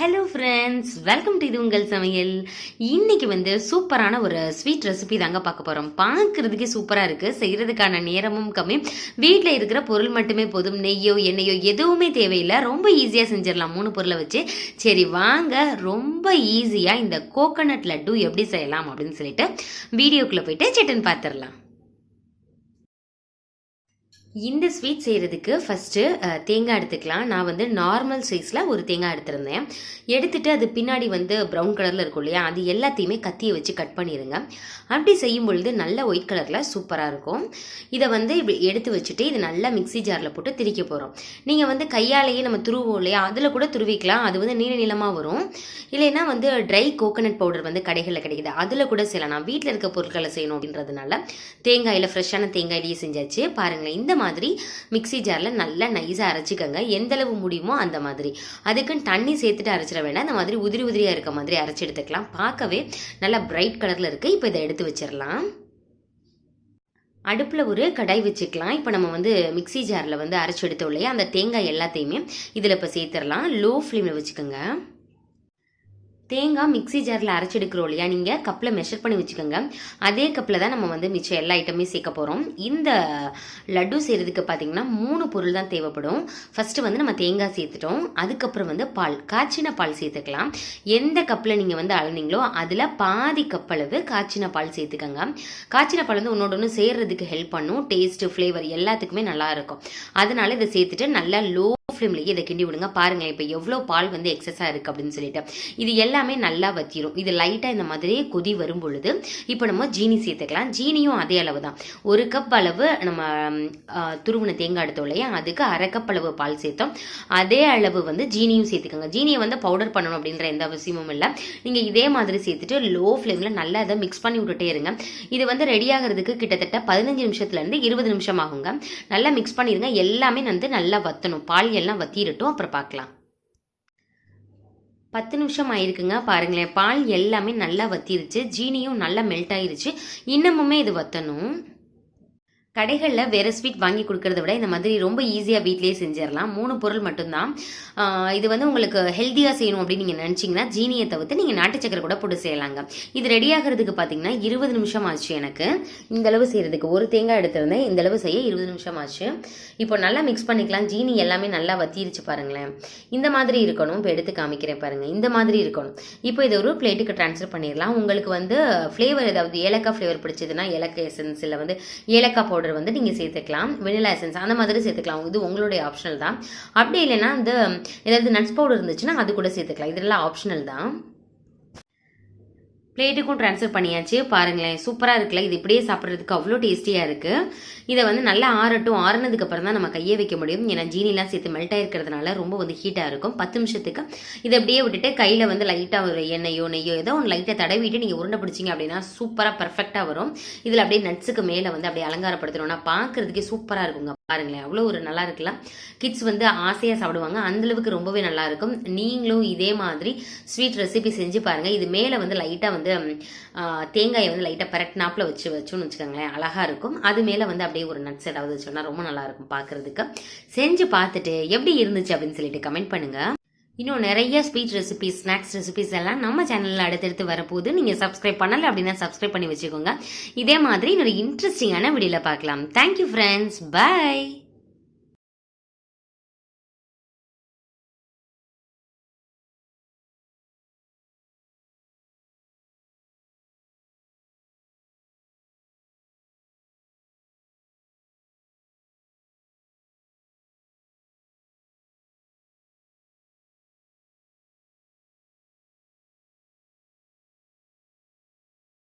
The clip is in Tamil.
ஹலோ ஃப்ரெண்ட்ஸ் வெல்கம் டு இது உங்கள் சமையல். இன்னைக்கு வந்து சூப்பரான ஒரு ஸ்வீட் ரெசிபி தாங்க பார்க்க போகிறோம் பார்க்குறதுக்கே சூப்பராக இருக்குது செய்கிறதுக்கான நேரமும் கம்மி. வீட்டில் இருக்கிற பொருள் மட்டுமே போதும். நெய்யோ எண்ணெயோ எதுவுமே தேவையில்லை. ரொம்ப ஈஸியாக செஞ்சிடலாம். மூணு பொருளை வச்சு. சரி வாங்க. ரொம்ப ஈஸியாக இந்த கோகனட் லட்டு எப்படி செய்யலாம் அப்படின்னு சொல்லிட்டு வீடியோக்குள்ளே போயிட்டு சிட்டன் பார்த்துடலாம். இந்த ஸ்வீட் செய்கிறதுக்கு ஃபஸ்ட்டு தேங்காய் எடுத்துக்கலாம். நான் வந்து நார்மல் சைஸில் ஒரு தேங்காய் எடுத்திருந்தேன். எடுத்துட்டு அது பின்னாடி வந்து ப்ரௌன் கலரில் இருக்கும் இல்லையா? அது எல்லாத்தையுமே கத்தியை வச்சு கட் பண்ணிடுங்க அப்படி செய்யும் பொழுது நல்ல ஒயிட் கலரில் சூப்பராக இருக்கும். இதை வந்து இப்படி எடுத்து வச்சுட்டு இது நல்லா மிக்ஸி ஜாரில் போட்டு திரிக்க போகிறோம் நீங்கள் வந்து கையாலேயே நம்ம துருவோம் இல்லையா? அதில் கூட துருவிக்கலாம். அது வந்து நீள நீளமாக வரும். இல்லைன்னா வந்து ட்ரை கோகோனட் பவுடர் வந்து கடைகளில் கிடைக்குது. அதில் கூட செய்யலாம். நான் வீட்டில் இருக்க பொருட்களை செய்யணும் அப்படின்றதுனால தேங்காயில் ஃப்ரெஷ்ஷான தேங்காயிலேயே செஞ்சாச்சு. பாருங்களேன் இந்த மாதிரி மிக்ஸி ஜாரில் நல்லா நைஸாக அரைச்சிக்கோங்க. எந்தளவு முடியுமோ அந்த மாதிரி. அதுக்குன்னு தண்ணி சேர்த்துட்டு அரைச்சிட வேண்டாம். அந்த மாதிரி உதிரி உதிரியாக இருக்க மாதிரி அரைச்சி எடுத்துக்கலாம். பார்க்கவே நல்லா பிரைட் கலரில் இருக்குது இப்போ இதை எடுத்து வச்சிடலாம். அடுப்பில் ஒரு கடாய் வச்சுக்கலாம். இப்போ நம்ம வந்து மிக்ஸி ஜாரில் வந்து அரைச்சி எடுத்தோம் இல்லையா? அந்த தேங்காய் எல்லாத்தையுமே இதில் இப்போ சேர்த்துடலாம். லோ ஃப்ளேமில் வச்சுக்கோங்க. தேங்காய் மிக்ஸி ஜாரில் அரைச்சி எடுக்கிறோம் இல்லையா? நீங்கள் கப்பில் மெஷர் பண்ணி வச்சுக்கோங்க. அதே கப்பில் தான் நம்ம வந்து மிச்சம் எல்லா ஐட்டமே சேர்க்க போகிறோம் இந்த லட்டு செய்கிறதுக்கு பார்த்தீங்கன்னா மூணு பொருள் தான் தேவைப்படும். ஃபஸ்ட்டு வந்து நம்ம தேங்காய் சேர்த்துட்டோம். அதுக்கப்புறம் வந்து பால் காய்ச்சின பால் சேர்த்துக்கலாம். எந்த கப்பில் நீங்கள் வந்து அளந்தீங்களோ அதில் பாதி கப்பளவு காய்ச்சின பால் சேர்த்துக்கோங்க. காய்ச்சின பால் வந்து ஒன்றோட ஒன்று சேர்றதுக்கு ஹெல்ப் பண்ணும். டேஸ்ட்டு ஃப்ளேவர் எல்லாத்துக்குமே நல்லா இருக்கும். அதனால இதை சேர்த்துட்டு நல்லா லோ ஃப்ளேம்லேயே இதை கிண்டி விடுங்க பாருங்களேன் இப்போ எவ்வளோ பால் வந்து எக்ஸஸாக இருக்குது அப்படின்னு சொல்லிட்டு. இது எல்லாமே நல்லா வத்திரும். இது லைட்டாக இந்த மாதிரியே கொதி வரும் பொழுது இப்போ நம்ம ஜீனி சேர்த்துக்கலாம். ஜீனியும் அதே அளவு தான். ஒரு கப் அளவு நம்ம துருவின தேங்காய் எடுத்தோம் இல்லையா? அதுக்கு அரை கப் அளவு பால் சேர்த்தோம். அதே அளவு வந்து ஜீனியும் சேர்த்துக்கோங்க. ஜீனியை வந்து பவுடர் பண்ணணும் அப்படின்ற எந்த அவசியமும் இல்லை. நீங்கள் இதே மாதிரி சேர்த்துட்டு லோ ஃப்ளேமில் நல்லா இதை மிக்ஸ் பண்ணி விட்டுட்டே இருங்க. இது வந்து ரெடி ஆகிறதுக்கு கிட்டத்தட்ட பதினஞ்சு நிமிஷத்துலேருந்து இருபது நிமிஷம் ஆகுங்க. நல்லா மிக்ஸ் பண்ணிடுங்க எல்லாமே வந்து நல்லா வத்தணும். பால் எல்லாம் வத்திரட்டும். அப்புறம் பார்க்கலாம். பத்து நிமிஷம் ஆயிருக்குங்க. பாருங்களேன் பால் எல்லாமே நல்லா வத்திருச்சு. ஜீனியும் நல்லா மெல்ட் ஆயிருச்சு. இன்னமுமே இது வத்தணும். கடைகளில் வேறு ஸ்வீட் வாங்கி கொடுக்கறத விட இந்த மாதிரி ரொம்ப ஈஸியாக வீட்லேயே செஞ்சிடலாம். மூணு பொருள் மட்டும்தான். இது வந்து உங்களுக்கு ஹெல்த்தியாக செய்யணும் அப்படின்னு நீங்கள் நினச்சிங்கன்னா ஜீனியை தவிர்த்து நீங்கள் நாட்டு சக்கரை கூட போட்டு செய்யலாங்க. இது ரெடி ஆகிறதுக்கு பார்த்தீங்கன்னா இருபது நிமிஷம் ஆச்சு எனக்கு. இந்த அளவு செய்கிறதுக்கு ஒரு தேங்காய் எடுத்திருந்தேன். இந்த அளவு செய்ய இருபது நிமிஷம் ஆச்சு. இப்போ நல்லா மிக்ஸ் பண்ணிக்கலாம். ஜீனி எல்லாமே நல்லா வத்திருச்சு பாருங்களேன். இந்த மாதிரி இருக்கணும். இப்போ எடுத்து காமிக்கிறேன் பாருங்கள் இந்த மாதிரி இருக்கணும். இப்போ இது ஒரு பிளேட்டுக்கு ட்ரான்ஸ்ஃபர் பண்ணிடலாம். உங்களுக்கு வந்து ஃப்ளேவர் ஏதாவது ஏலக்காய் ஃப்ளேவர் பிடிச்சதுன்னா ஏலக்காய் எசன்ஸில் வந்து ஏலக்காய் பவுடர் வந்து நீங்கள் சேர்த்துக்கலாம். வெனிலா எசன்ஸ் அந்த மாதிரி சேர்த்துக்கலாம். இது உங்களுடைய ஆப்ஷனல் தான். அப்படி இல்லைன்னா இந்த ஏதாவது நட்ஸ் பவுடர் இருந்துச்சுன்னா அது கூட சேர்த்துக்கலாம். இதெல்லாம் ஆப்ஷனல் தான். பிளேட்டுக்கும் ட்ரான்ஸ்ஃபர் பண்ணியாச்சு. பாருங்களேன் சூப்பராக இருக்குல்ல? இது இப்படியே சாப்பிட்றதுக்கு அவ்வளோ டேஸ்டியாக இருக்குது இதை வந்து நல்லா ஆறட்டும். ஆறுனதுக்கு அப்புறம் தான் நம்ம கையை வைக்க முடியும். ஏன்னா ஜீனிலாம் சேர்த்து மெல்ட் ஆகிருக்கிறதுனால ரொம்ப வந்து ஹீட்டாக இருக்கும். பத்து நிமிஷத்துக்கு இதை அப்படியே விட்டுட்டு கையில் வந்து லைட்டாக ஒரு எண்ணெயோ நெய்யோ ஏதோ ஒன்று லைட்டாக தடவிட்டு நீங்கள் உருண்டை பிடிச்சிங்க அப்படின்னா சூப்பராக பர்ஃபெக்டாக வரும். இதில் அப்படியே நட்ஸுக்கு மேலே வந்து அப்படியே அலங்காரப்படுத்தணும்னா பார்க்குறதுக்கே சூப்பராக இருக்குங்க. பாருங்களேன் அவ்வளோ ஒரு நல்லா இருக்கலாம். கிட்ஸ் வந்து ஆசையாக சாப்பிடுவாங்க. அந்தளவுக்கு ரொம்பவே நல்லாயிருக்கும் நீங்களும் இதே மாதிரி ஸ்வீட் ரெசிபி செஞ்சு பாருங்கள் இது மேலே வந்து லைட்டாக வந்து தேங்காயை வந்து லைட்டாக பரட்டினாப்பில் வச்சு வச்சோன்னு வச்சுக்கோங்களேன் அழகாக இருக்கும். அது மேலே வந்து அப்படியே ஒரு நட்ஸ் ஏதாவது வச்சோன்னா ரொம்ப நல்லாயிருக்கும் பார்க்குறதுக்கு செஞ்சு பார்த்துட்டு எப்படி இருந்துச்சு அப்படின்னு சொல்லிட்டு கமெண்ட் பண்ணுங்கள் இன்னும் நிறைய ஸ்வீட் ரெசிபிஸ் ஸ்நாக்ஸ் ரெசிபிஸ் எல்லாம் நம்ம சேனலில் அடுத்தடுத்து வரப்போகுது. நீங்கள் சப்ஸ்கிரைப் பண்ணலை அப்படின்னா சப்ஸ்கிரைப் பண்ணி வச்சுக்கோங்க. இதே மாதிரி இன்னொரு இன்ட்ரெஸ்டிங்கான வீடியோவில் பார்க்கலாம். Thank you friends by